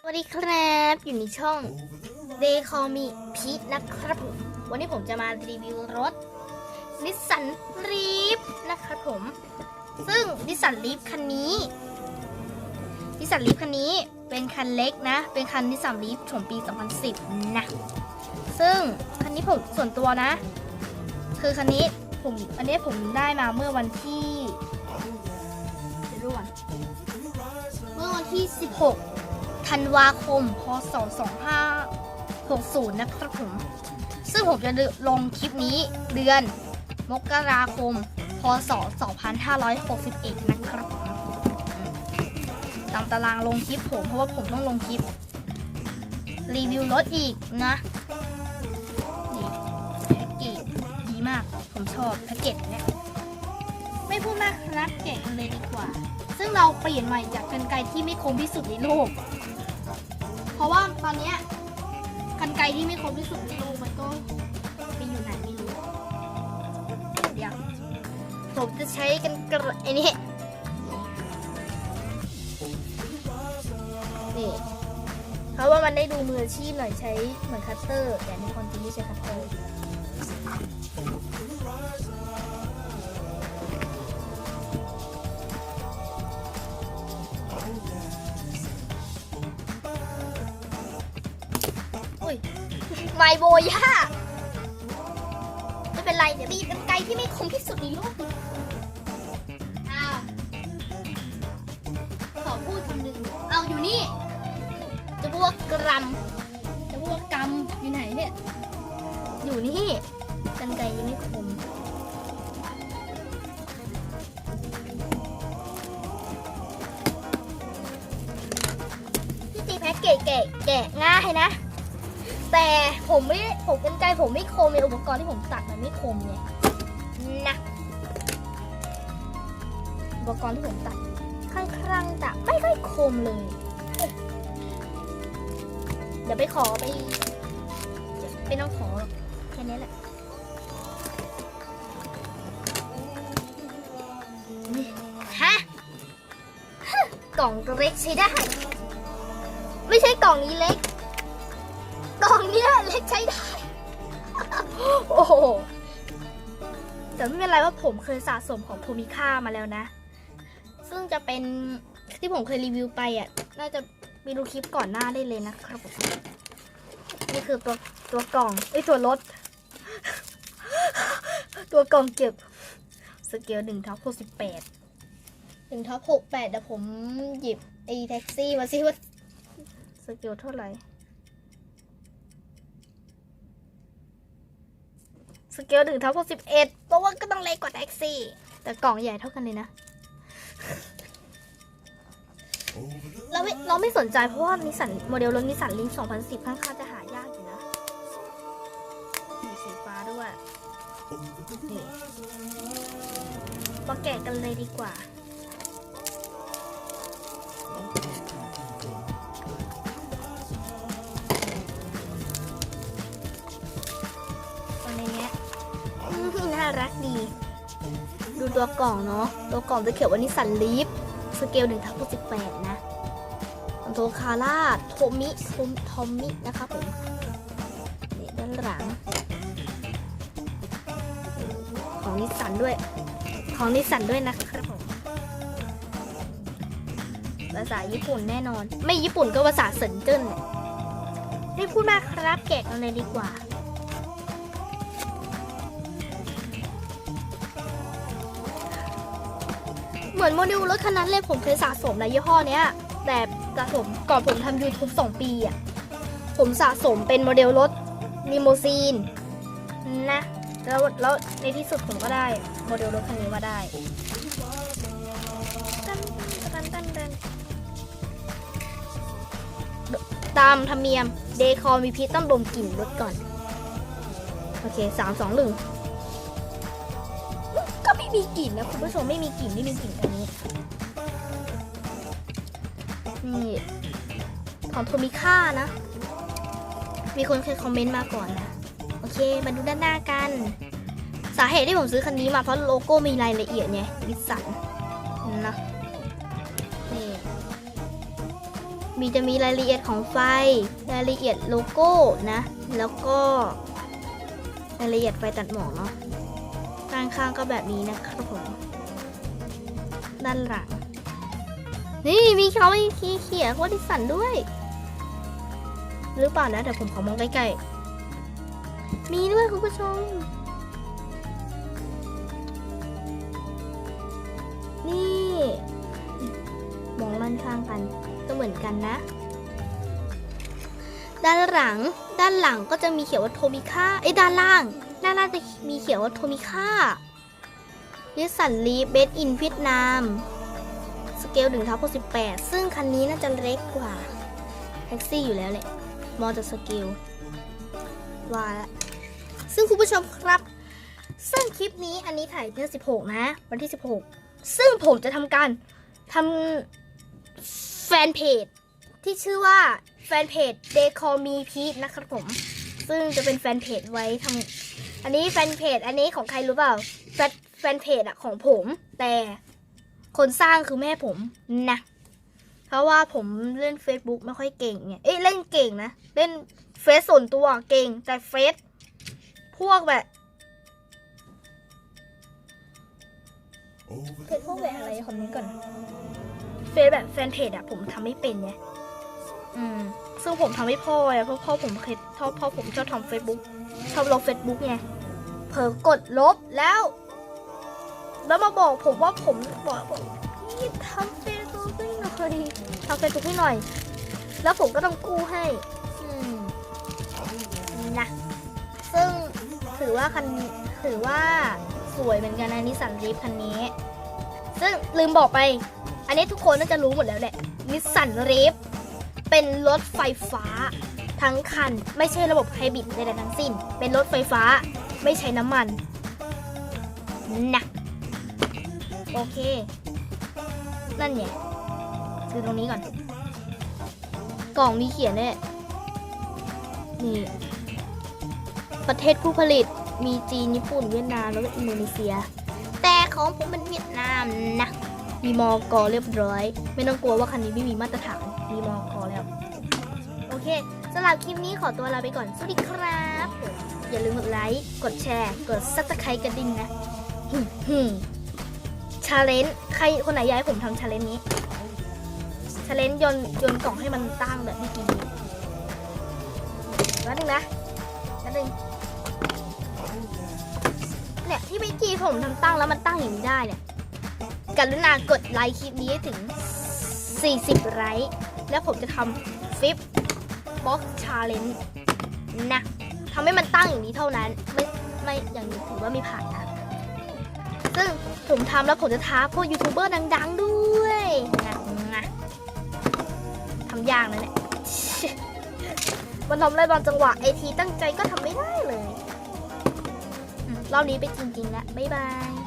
สวัสดีครับ อยู่ในช่อง Day Call Me Pete นะครับผมวันนี้ผมจะมารีวิวรถนิสสันลีฟนะครับผม ซึ่งนิสสันลีฟคันนี้นิสสันลีฟคันนี้เป็นคันเล็กนะ เป็นคันนิสสันลีฟของปี 2010 นะ ซึ่งคันนี้ผมส่วนตัวนะ คือคันนี้ผมอันนี้ผมได้มาเมื่อวันที่เดี๋ยวดูก่อนเมื่อวันที่ 16 ธันวาคม พศ 2560 นะครับผม ซึ่งผมจะลงคลิปนี้เดือนมกราคม พศ 2561 นะครับผมตามตารางลงคลิปผมเพราะว่าผมต้องลงคลิป รีวิวรถอีกนะนี่แพ็กเกจดีมาก ผมชอบแพ็กเกจเนี้ยไม่พูดมากครับแกะกันเลยดีกว่า งเราเปลี่ยนใหม่จากกันไกรที่ไม่คมที่สุดในโลก เพราะว่าตอนเนี้ยกันไกรที่ไม่คมที่สุดในโลกมันก็ไปอยู่ไหนไม่รู้เดี๋ยวผมจะใช้กันไกรไอ้นี่นี่เพราะว่ามันได้ดูมืออาชีพหน่อยใช้เหมือนคัตเตอร์ แต่ในความจริงไม่ใช่คัตเตอร์ อุ้ยไมโบย่าไม่เป็นไร เดี๋ยวมีกันไกลที่ไม่คมที่สุดในโลกเลยอ้าขอพูดคำหนึ่งเอาอยู่นี่ จะพูดว่ากรัมจะพูดว่ากรรมอยู่ไหนเนี่ย อยู่นี่กันไกลยังไม่คมที่ตีแพ็กเกจแกะแกะง่ายนะ แต่ผมไม่ได้ผมกันไกลผมไม่คมในอุปกรณ์ที่ผมตัดมันไม่คมไงนะอุปกรณ์ที่ผมตัดข้างๆแต่ไม่ค่อยคมเลย เดี๋ยวไปขอไปไม่ต้องขอแค่นี้แหละนี่ฮะกล่องเล็กใช้ได้ ไม่ใช่กล่องนี้เล็ก เนี้ยเล็กใช้ได้ โอ้โห แต่ไม่เป็นไรว่าผมเคยสะสมของโพมิค่ามาแล้วนะ ซึ่งจะเป็นที่ผมเคยรีวิวไปอะ น่าจะมีดูคลิปก่อนหน้าได้เลยนะครับผมนี่คือตัวตัวกล่องไอ้ยตัวรถ ตัวกล่องเก็บ สเกลหนึ่งทับหกสิบแปดหนึ่งทับหกแปดเดี๋ยวผมหยิบไอ้แท็กซี่มาซิว่าสเกลเท่าไหร่ สเกลหนึ่งเท่ากับสิบเอ็ดเพราะว่าก็ต้องเล็กกว่าแท็กซี่ แต่กล่องใหญ่เท่ากันเลยนะ เราไม่เราไม่สนใจเพราะว่านิสสันโมเดลรถนิสสันลิง2010ค่อนข้างจะหายากอยู่นะมีสีฟ้าด้วยนี่มาแกะกันเลยดีกว่า ตัวกล่องเนาะ ตัวกล่องจะเขียนว่านิสันลีฟสเกล1ทับ18นะของโทคาร่าโทมิทมทอมมินะคะผมนี่ด้านหลัง ของนิสันด้วย ของนิสันด้วยนะครับผมภาษาญี่ปุ่นแน่นอน ไม่ญี่ปุ่นก็ภาษาเซินเจิ้นไม่พูดมากครับแกะกันเลยดีกว่า เหมือนโมเดลรถคันนั้นเลยผมเคยสะสมในยี่ห้อเนี้ย แต่สะสมก่อนผมทำ YouTube 2ปีอะ ผมสะสมเป็นโมเดลรถลิมูซีนนะ แล้วแล้วในที่สุดผมก็ได้โมเดลรถคันนี้มาได้ตามธรรมเนียม เดคอมีพีต้องดมกลิ่นรถก่อน โอเคสามสองหนึ่ง ม่มีกลิ่นนะคุณผู้ชมไม่มีกลิ่นไม่มีกลิ่นอันนี้ นี่ของโทมิค่านะ มีคนเคยคอมเมนต์มาก่อนนะ โอเค มาดูด้านหน้ากัน สาเหตุที่ผมซื้อคันนี้มาเพราะโลโก้มีรายละเอียดไงนิสสันนะนี่มีจะมีรายละเอียดของไฟ รายละเอียดโลโก้นะ แล้วก็รายละเอียดไฟตัดหมอกเนาะ ด้านข้างก็แบบนี้นะครับผม ด้านหลัง นี่มีเขามีขีเขียนว่าดิสันด้วย หรือเปล่านะเดี๋ยวผมขอมองใกล้ๆ มีด้วยคุณผู้ชม นี่ มองด้านข้างกัน ก็เหมือนกันนะ ด้านหลัง ด้านหลังก็จะมีเขียนว่าโทมิค่าไอ้ด้านล่าง ด้านล่าจะมีเขียนว่าโทมิค่านิสสันลีเบสอินเวียดนาม สเกล1ทับ68 ซึ่งคันนี้น่าจะเล็กกว่า แท็กซี่อยู่แล้วแหละ มองจากสเกลว่าละซึ่งคุณผู้ชมครับ ซึ่งคลิปนี้อันนี้ถ่ายเดือน16 นะ วันที่ 16 ซึ่งผมจะทำการทำแฟนเพจที่ชื่อว่าแฟนเพจ They Call Me Pete นะครับผม ซึ่งจะเป็นแฟนเพจไว้ทำ อันนี้แฟนเพจอันนี้ของใครรู้เปล่าแฟนแฟนเพจอะของผม แต่คนสร้างคือแม่ผมนะเพราะว่าผมเล่น Facebook ไม่ค่อยเก่งเนี่ยเอ้ยเล่นเก่งนะเล่นเฟซส่วนตัวเก่งแต่เฟซพวกแบบเฟซพวกแบบอะไรคอมเมนต์ก่อนเฟซแบบแฟนเพจอะผมทำไม่เป็นไงอืมซึ่งผมทำให้พ่อไงเพราะพ่อผมเคยชอบพ่อผมชอบทำเฟซบุ๊ก อบลบเฟซบุ๊กไงเผลอกดลบแล้ว แล้วมาบอกผมว่าผมบอกผมพี่ทำเฟซบุ๊กให้หน่อยทำเฟซบุ๊กให้หน่อย แล้วผมก็ต้องกู้ให้นะซึ่งถือว่าคันถือว่าสวยเหมือนกันนะนิสสันลีฟคันนี้ ซึ่งลืมบอกไป อันนี้ทุกคนน่าจะรู้หมดแล้วแหละนิสสันลีฟเป็นรถไฟฟ้า ทั้งคัน ไม่ใช่ระบบไฮบริดใดๆทั้งสิ้น เป็นรถไฟฟ้าไม่ใช้น้ำมันนะโอเค นั่นไงดูตรงนี้ก่อน กล่องมีเขียนเนี่ยนี่ ประเทศผู้ผลิตมีจีน ญี่ปุ่น เวียดนาม แล้วก็อินโดนีเซีย แต่ของผมเป็นเวียดนามนะ มีมอกอเรียบร้อย ไม่ต้องกลัวว่าคันนี้ไม่มีมาตรฐาน มีมอกอแล้ว โอเคำหรับคลิปนี้ขอตัวลาไปก่อน สวัสดีครับ อย่าลืมกดไลค์ กดแชร์ กดซับสไครต์กระดิ่งนะชาเลนจ์ใครคนไหนอยากให้ผมทำชาเลนจ์นี้ชาเลนจ์โยนโยนกล่องให้มันตั้งแบบเมื่อกี้แล้วนึงนะแล้วนึงเนี่ยที่เมื่อกี้ผมทำตั้งแล้วมันตั้งอย่างนี้ได้เนี่ยกรุณากดไลค์คลิปนี้ให้ถึง 40 ไลค์แล้วผมจะทำฟิป บ็อกชาเลนจ์นะทำให้มันตั้งอย่างนี้เท่านั้น ไม่ไม่อย่างนี้ถือว่าไม่ผ่านนะ ซึ่งผมทำแล้วผมจะท้าพวกยูทูบเบอร์ดัง ๆ ด้วยนะนะทำยากนะเนี่ยมันทำได้บางจังหวะไอทีตั้งใจก็ทำไม่ได้เลยอืมรอบนี้ไปจริง ๆ แล้ว บ๊ายบาย